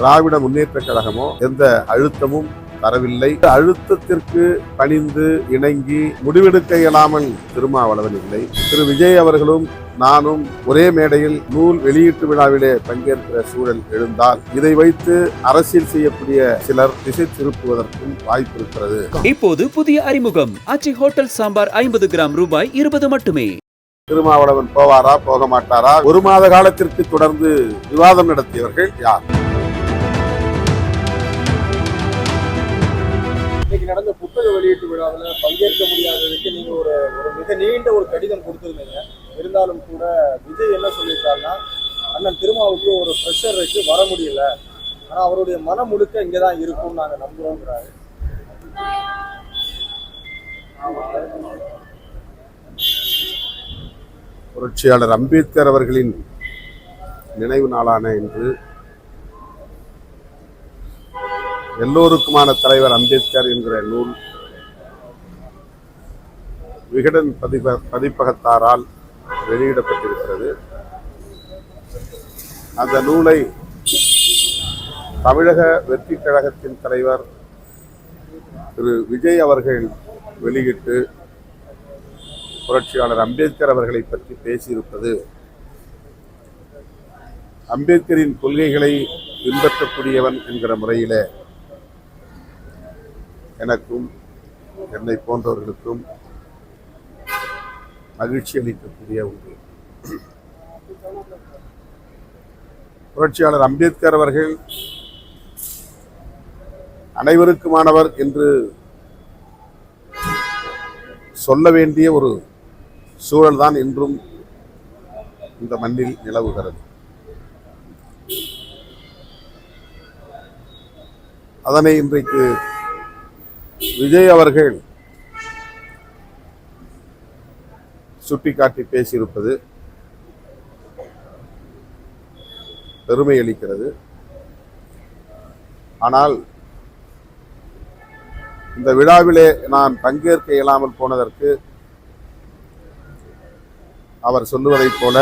திராவிட முன்னேற்ற கழகமோ எந்த அழுத்தமும் தரவில்லை. அழுத்தத்திற்கு பணிந்து இணங்கி முடிவெடுக்க இயலாமல் திருமாவளவன் இல்லை. திரு. விஜய் அவர்களும் நானும் ஒரே மேடையில் நூல் வெளியீட்டு விழாவிலே பங்கேற்கிற சூழல் எழுந்தால் இதை வைத்து அரசியல் செய்யக்கூடிய சிலர் திசை திருப்புவதற்கும் வாய்ப்பு இருக்கிறது. இப்போது புதிய அறிமுகம். அச்சி ஹோட்டல் சாம்பார் ஐம்பது கிராம் ரூபாய் இருபது மட்டுமே. திருமாவளவன் போவாரா போக மாட்டாரா ஒரு மாத காலத்திற்கு தொடர்ந்து விவாதம் நடத்தியவர்கள் யார்? இன்னைக்கு நடந்த புத்தக வெளியீட்டு விழாவில் பங்கேற்க முடியாததுக்கு நீங்க ஒரு ஒரு மிக நீண்ட ஒரு கடிதம் கொடுத்துருந்தீங்க. இருந்தாலும் கூட விஜய் என்ன சொல்லியிருக்காருன்னா அண்ணன் திருமாவுக்கு ஒரு ப்ரெஷர் வச்சு வர முடியல. ஆனா அவருடைய மனம் முழுக்க இங்கே தான் இருக்கும்னு நாங்க நம்புறோங்கிறாரு புரட்சியாளர் அம்பேத்கர் அவர்களின் நினைவு நாளான இன்று எல்லோருக்குமான தலைவர் அம்பேத்கர் என்கிற நூல் விகடன் பதிப்ப பதிப்பகத்தாரால் வெளியிடப்பட்டிருக்கிறது. அந்த நூலை தமிழக வெற்றி கழகத்தின் தலைவர் திரு விஜய் அவர்கள் வெளியிட்டு புரட்சியாளர் அம்பேத்கர் அவர்களை பற்றி பேசியிருப்பது. அம்பேத்கரின் கொள்கைகளை பின்பற்றக்கூடியவன் என்கிற முறையிலே எனக்கும் என்னை போன்றவர்களுக்கும் மகிழ்ச்சி அளிக்கக்கூடிய ஒன்று. புரட்சியாளர் அம்பேத்கர் அவர்கள் அனைவருக்குமானவர் என்று சொல்ல வேண்டிய ஒரு சூழல்தான் இன்றும் இந்த மண்ணில் நிலவுகிறது. அதனை இன்றைக்கு விஜய் அவர்கள் சுட்டிக்காட்டி பேசியிருப்பது பெருமை அளிக்கிறது. ஆனால் இந்த விழாவிலே நான் பங்கேற்க இயலாமல் போனதற்கு அவர் சொல்லுவதைப் போல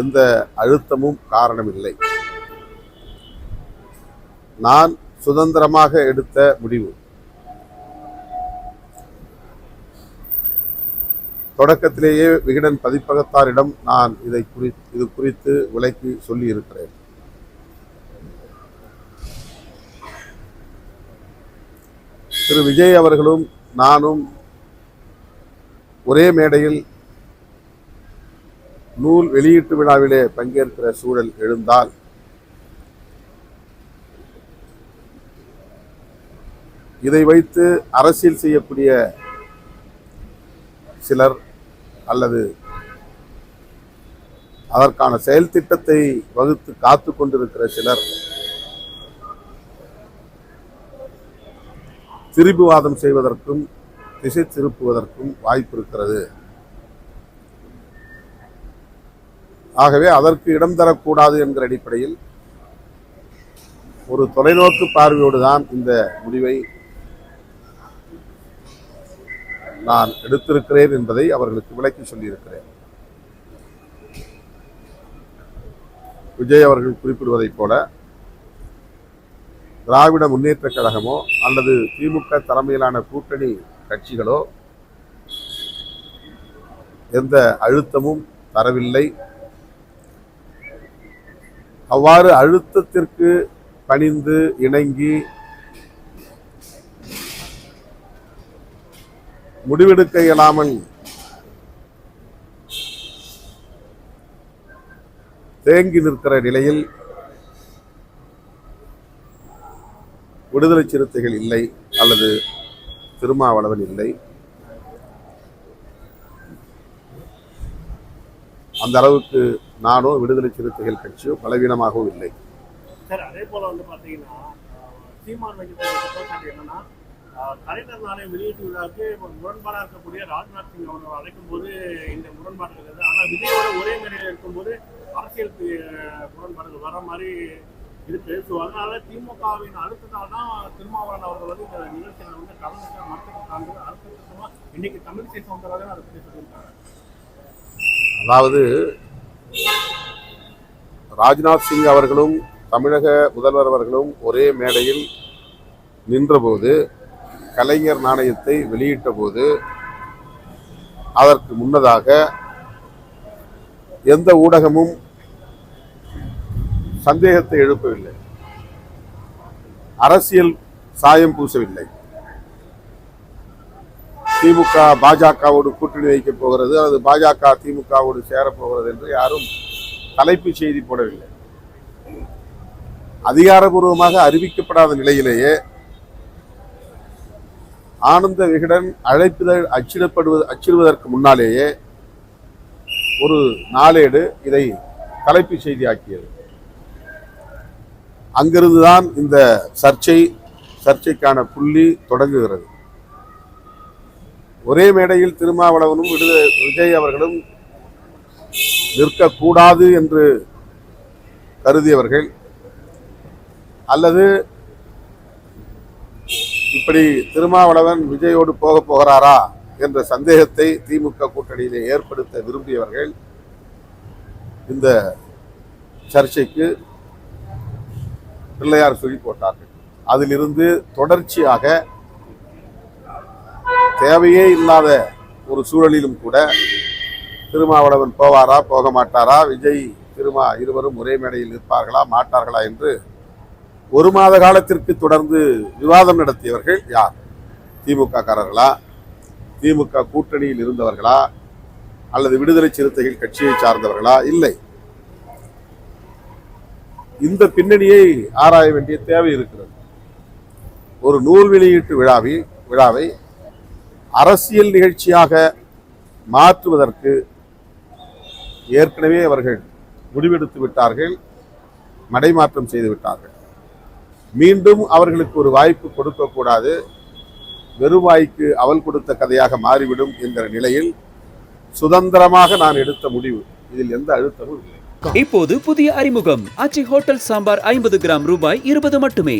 எந்த அழுத்தமும் காரணமில்லை. நான் சுதந்திரமாக எடுத்த முடிவு. தொடக்கத்திலேயே விகடன் பதிப்பகத்தாரிடம் நான் இதை குறி இது குறித்து விலைக்கு சொல்லி இருக்கிறேன் திரு விஜய் அவர்களும் நானும் ஒரே மேடையில் நூல் வெளியீட்டு விழாவிலே பங்கேற்கிற சூழல் எழுந்தால் இதை வைத்து அரசியல் செய்யக்கூடிய சிலர் அல்லது அதற்கான செயல் திட்டத்தை வகுத்து காத்து கொண்டிருக்கிற சிலர் திரிபுவாதம் செய்வதற்கும் திசை திருப்புவதற்கும் வாய்ப்பு இருக்கிறது. ஆகவே அதற்கு இடம் தரக்கூடாது என்கிற அடிப்படையில் ஒரு தொலைநோக்கு பார்வையோடு தான் இந்த முடிவை நான் எடுத்திருக்கிறேன் என்பதை அவர்களுக்கு விளக்கி சொல்லியிருக்கிறேன். விஜய் அவர்கள் குறிப்பிடுவதைப் போல திராவிட முன்னேற்ற கழகமோ அல்லது திமுக தலைமையிலான கூட்டணி கட்சிகளோ எந்த அழுத்தமும் தரவில்லை. அவ்வாறு அழுத்தத்திற்கு பணிந்து இணங்கி முடிவெடுக்க இயலாமல் தேங்கி நிற்கிற நிலையில் விடுதலை சிறுத்தைகள் இல்லை அல்லது திருமாவளவன் இல்லை. அந்த அளவுக்கு நானோ விடுதலை சிறுத்தைகள் கட்சியோ பலவீனமாகவும் இல்லை. சார் அதே போல வந்து பாத்தீங்கன்னா சீமான் என்னன்னா கலைஞர் நாளை வெளியீட்டு விழாவுக்கு இப்போ இருக்கக்கூடிய ராஜ்நாத் சிங் அவர்கள் அழைக்கும் போது இந்த முரண்பாடு இருக்குது ஆனால் விஜயோட ஒரே மேடையில் இருக்கும்போது அரசியல் முரண்பாடுகள் வர மாதிரி இருக்கு. ஸோ அதனால திமுகவின் அழுத்தத்தால் தான் திருமாவளவன் அவர்கள் வந்து இந்த நிகழ்ச்சியில் வந்து கலந்துக்க மறுத்துட்டாங்க அழுத்தமா இன்னைக்கு தமிழிசை சவுந்தரராஜன் அதை பற்றி சொல்லியிருக்காங்க. அதாவது ராஜ்நாத் சிங் அவர்களும் தமிழக முதல்வர் அவர்களும் ஒரே மேடையில் நின்றபோது கலைஞர் நாணயத்தை வெளியிட்ட போது அதற்கு முன்னதாக எந்த ஊடகமும் சந்தேகத்தை எழுப்பவில்லை. அரசியல் சாயம் பூசவில்லை. திமுக பாஜகவோடு கூட்டணி வைக்கப் போகிறது அல்லது பாஜக திமுகவோடு சேரப்போகிறது என்று யாரும் தலைப்பு செய்தி போடவில்லை. அதிகாரபூர்வமாக அறிவிக்கப்படாத நிலையிலேயே ஆனந்த விகடன் அழைப்புதழ் அச்சிடப்படுவது அச்சிடுவதற்கு முன்னாலேயே ஒரு நாளேடு இதை தலைப்பு செய்தியாக்கியது. அங்கிருந்துதான் இந்த சர்ச்சை சர்ச்சைக்கான புள்ளி தொடங்குகிறது. ஒரே மேடையில் திருமாவளவனும் விடுத விஜய் அவர்களும் நிற்கக்கூடாது என்று கருதியவர்கள் அல்லது இப்படி திருமாவளவன் விஜயோடு போக போகிறாரா என்ற சந்தேகத்தை திமுக கூட்டணியிலே ஏற்படுத்த விரும்பியவர்கள் இந்த சர்ச்சைக்கு பிள்ளையார் சொல்லி போட்டார்கள். அதிலிருந்து தொடர்ச்சியாக தேவையே இல்லாத ஒரு சூழலிலும் கூட திருமாவளவன் போவாரா போக மாட்டாரா விஜய் திருமா இருவரும் ஒரே மேடையில் இருப்பார்களா மாட்டார்களா என்று ஒரு மாத காலத்திற்கு தொடர்ந்து விவாதம் நடத்தியவர்கள் யார்? திமுக காரர்களா? திமுக கூட்டணியில் இருந்தவர்களா? அல்லது விடுதலை சிறுத்தைகள் கட்சியை சார்ந்தவர்களா? இல்லை. இந்த பின்னணியை ஆராய வேண்டிய தேவை இருக்கிறது. ஒரு நூல் வெளியீட்டு விழாவில் விழாவை அரசியல் நிகழ்ச்சியாக மாற்றுவதற்கு ஏற்கனவே அவர்கள் முடிவெடுத்து விட்டார்கள் மடைமாற்றம் செய்து விட்டார்கள். மீண்டும் அவர்களுக்கு ஒரு வாய்ப்பு கொடுக்கக்கூடாது வெறுவாய்க்கு அவல் கொடுத்த கதையாக மாறிவிடும் என்கிற நிலையில் சுதந்திரமாக நான் எடுத்த முடிவு. இதில் எந்த அழுத்தமும் இல்லை. இப்போது புதிய அறிமுகம். ஆச்சி ஹோட்டல் சாம்பார் ஐம்பது கிராம் ரூபாய் இருபது மட்டுமே.